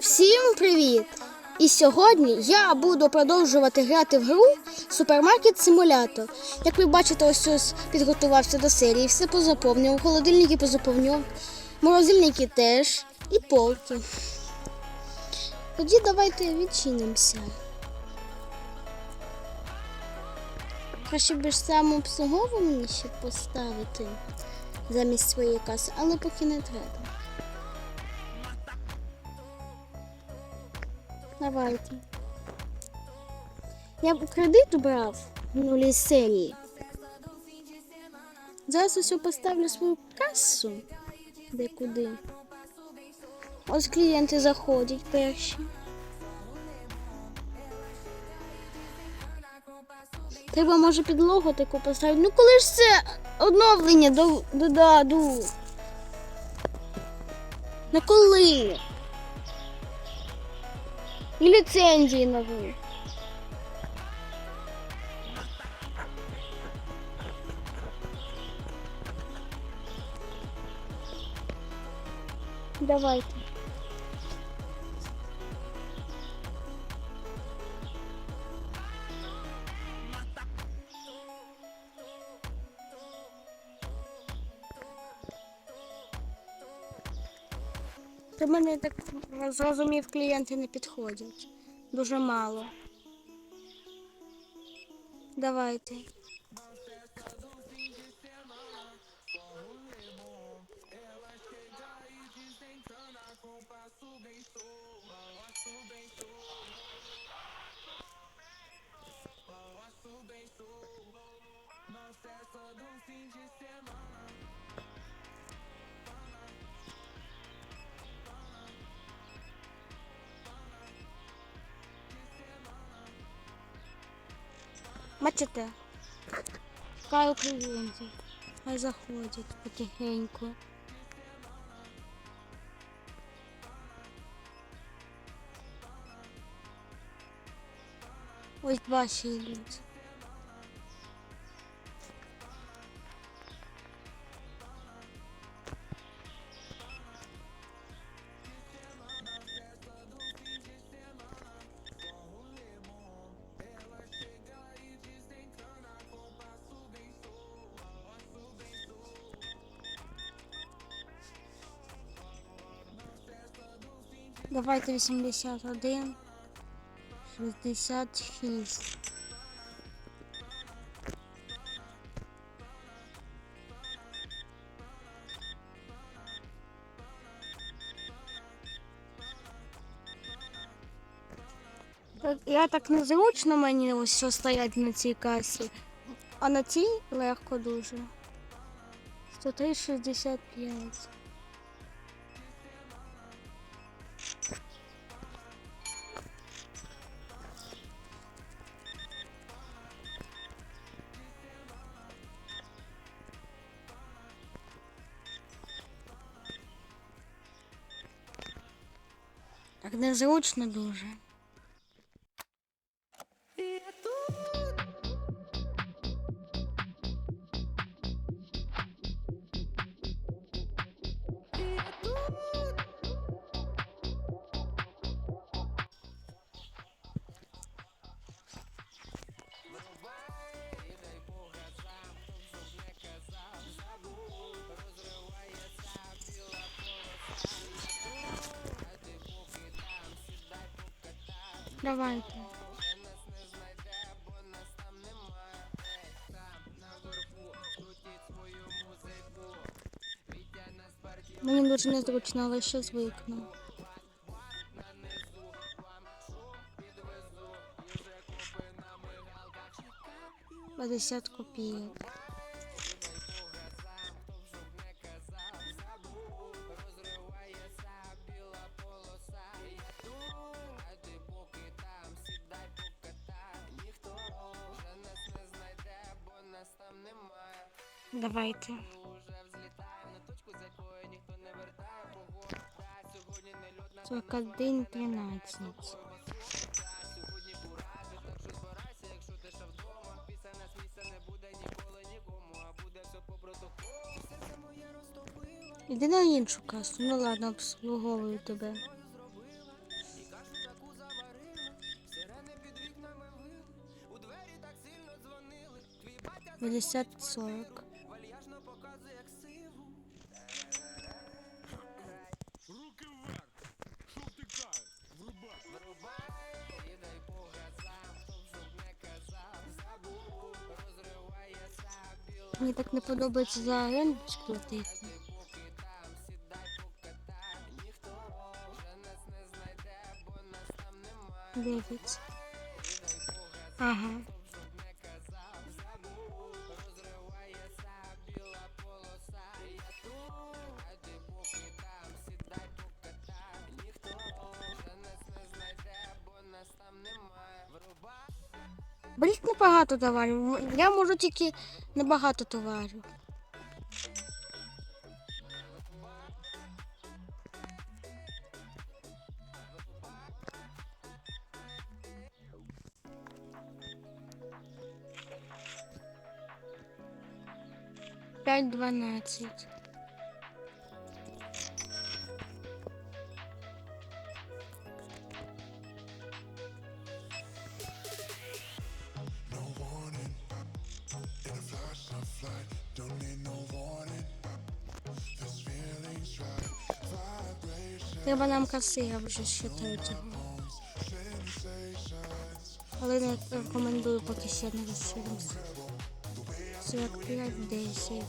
Всім привіт! І сьогодні я буду продовжувати грати в гру Супермаркет Симулятор. Як ви бачите, ось ось підготувався до серії, все позаповнював, холодильники позаповнював, морозильники теж і полки. Тоді давайте відчинимося. Краще б самообслуговування ще поставити замість своєї каси, але поки не треба. Давайте. Я кредит брав в нулі серії. Зараз ось поставлю свою касу. Де куди. Ось клієнти заходять перші. Треба може підлогу таку поставити. Ну коли ж це оновлення до- додаду? На коли? І ліцензії нові. Давайте. До мене я так зрозумів, клієнти не підходять. Дуже мало. Давайте. Бачите? Шукаю клієнтів. Хай заходять потихеньку. Ось два Давайте 81, 66. Так, я так незручно мені ось що стоять на цій касі, а на цій легко дуже. 103,65. Так незручно дуже. Давайте. Мені дуже незручно, але ще звикну. П'ятдесят копійок. Давайте. Сорок один тринадцять. Іди на іншу касу, ну ладно, обслуговую тебе. Пятьдесят сорок. Мені так не подобається за орендочку платити. Дев'ять. Ага. Беріть небагато товарів. Я можу тільки небагато товарів. П'ять дванадцять. Треба нам касира вже ще третього. Але не рекомендую поки ще не розширимося. 45, 10.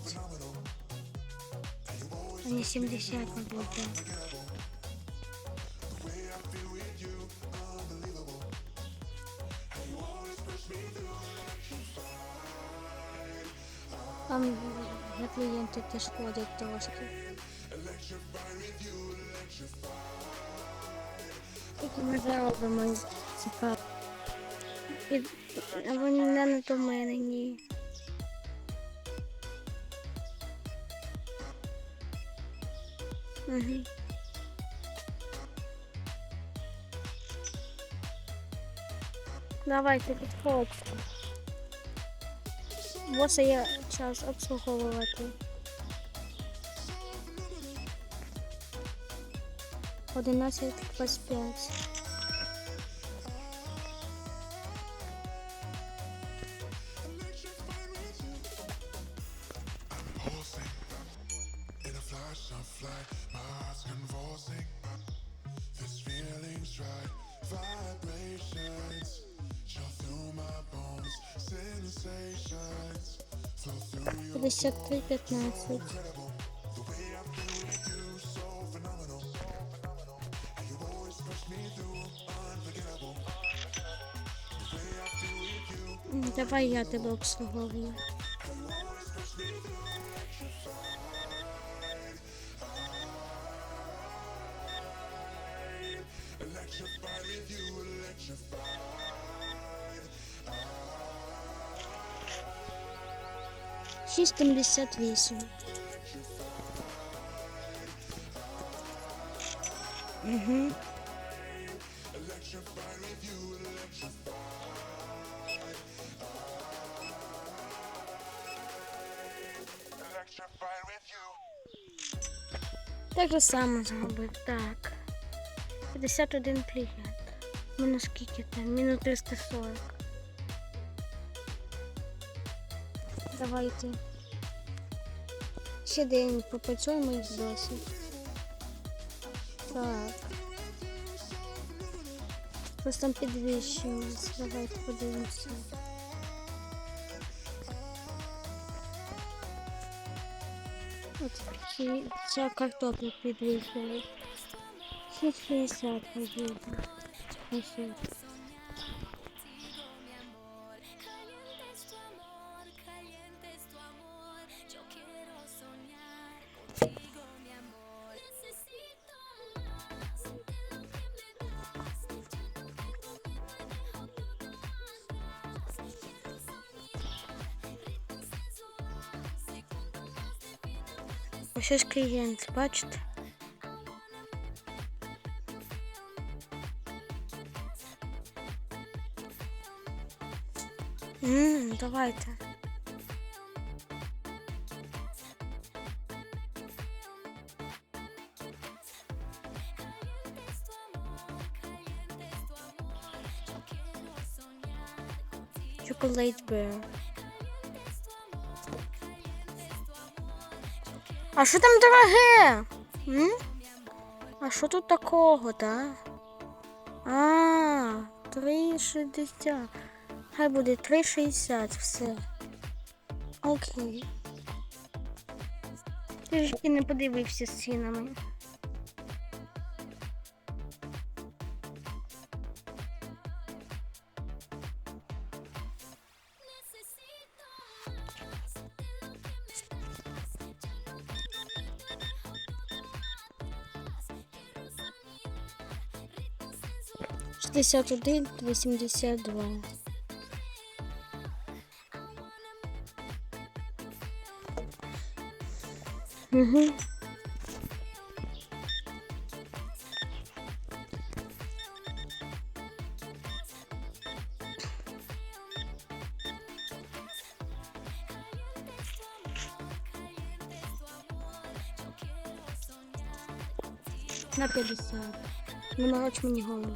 А не 70 не буде. Там для клієнти теж ходять трошки. Тільки ми заробимо цікаво. Вони не на до мене, ні. Угу. Давайте підходьте. Ось є час обслуговувати. Одинадцять двадцять п'ять. In a flash Давай я тебе обслуговую. Шість сімдесят вісім. Угу. Так же само зробив. Так. 51 клієнт. Мінус скільки там? Мінус 340. Давайте. Ще день попрацюємо і досить. Так. Щось там підвищилось. Давайте подивимося. От ці, ця картопля підвищилась. 6,60 поїду. Ось. Ось ось клієнт, бачите? Ммм, давайте. Caliente es А що там дороге? М? А що тут такого, так? А, 3,60. Хай буде 3,60, все. Окей. Ти ж не подивився з цінами. 61, 82. Угу. На 50. Не мороч мені голову.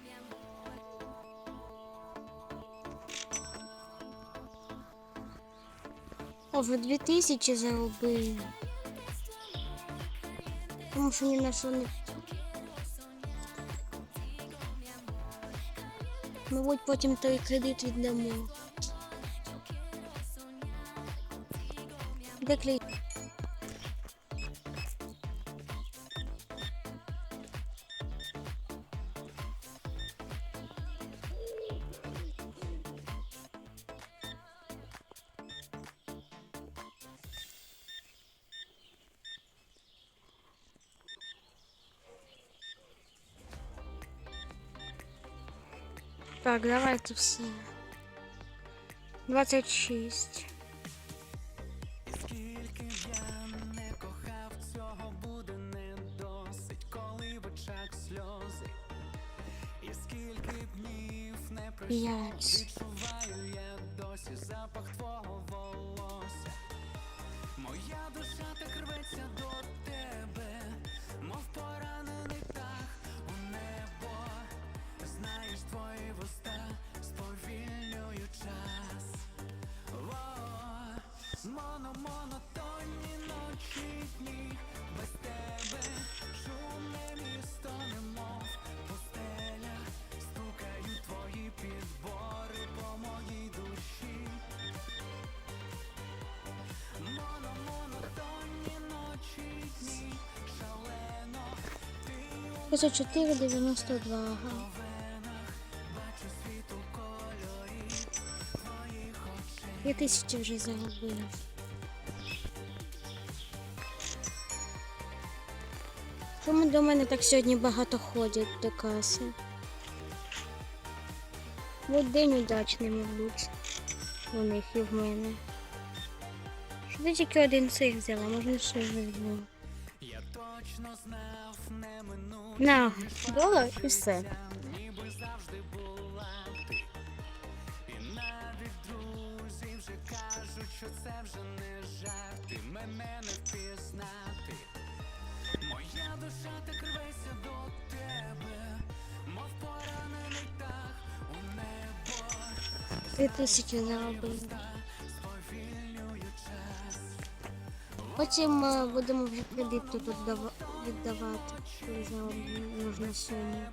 О, дві тисячі заробили. Тому що ні на що не. Мабуть, потім той кредит віддамо. Де? Так, давайте все. 26. Скільки я не кохав, цього буде не досить, коли в очах сльози. І скільки днів не пройшло, 5. відчуваю я досі запах твого волосся. Моя душа так рветься до Моно, монотонні ночі дні без тебе шумне місто, немов пустеля, стукають твої підбори по моїй душі. Моно, монотонні ночі дні, шалено, ти у 54, 92. Ага. Я тисячі вже заробила. Чому до мене так сьогодні багато ходять до каси? От день удачний, мабуть. У них і в мене. Що ти тільки один цих взяла, можна ще візьму. Я точно знав, не минуть. На, долар і все. ніби завжди була що це вже не жарт, ти мене не впізнати. Моя душа так рветься до тебе, мов поранений птах у небо, Три тисячі заробила. час. Потім е, будемо вже кредит тут віддава- віддавати. коли нужну суму.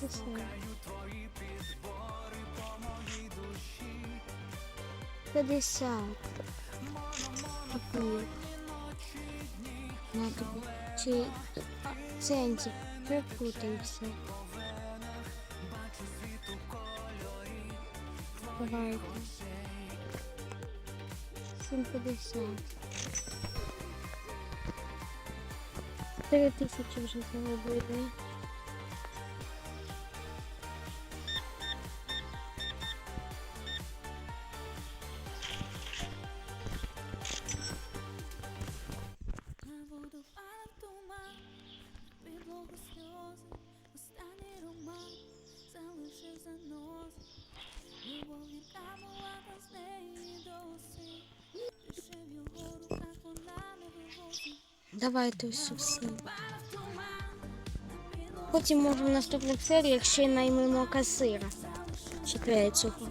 Це все. 50. Копійок. На тобі. Чи. Припутай все. Давайте. 750. 4 тисячі вже заробили. Давайте все все. Потім може в наступних серіях ще наймемо касира. Чекає цього.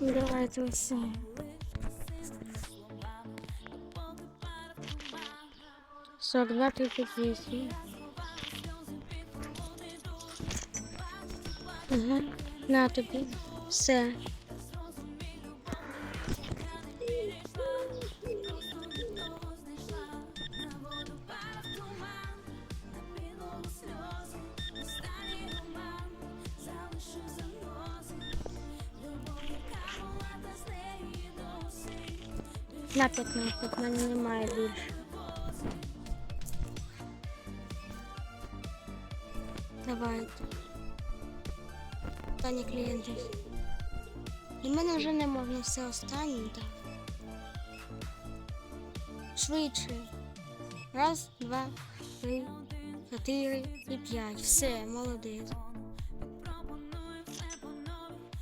Давайте все. 42 38. Ага, на тобі. Все. Давайте. Останні клієнти. І мене вже не можна все останнє, так. Швидше. Раз, два, три, чотири і п'ять. Все, молодець.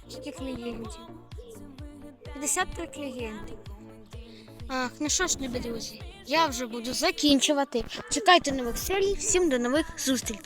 Скільки клієнтів? 53 клієнти. Ах, ну що ж, любі друзі, я вже буду закінчувати. Чекайте нових серій. Всім до нових зустрічей.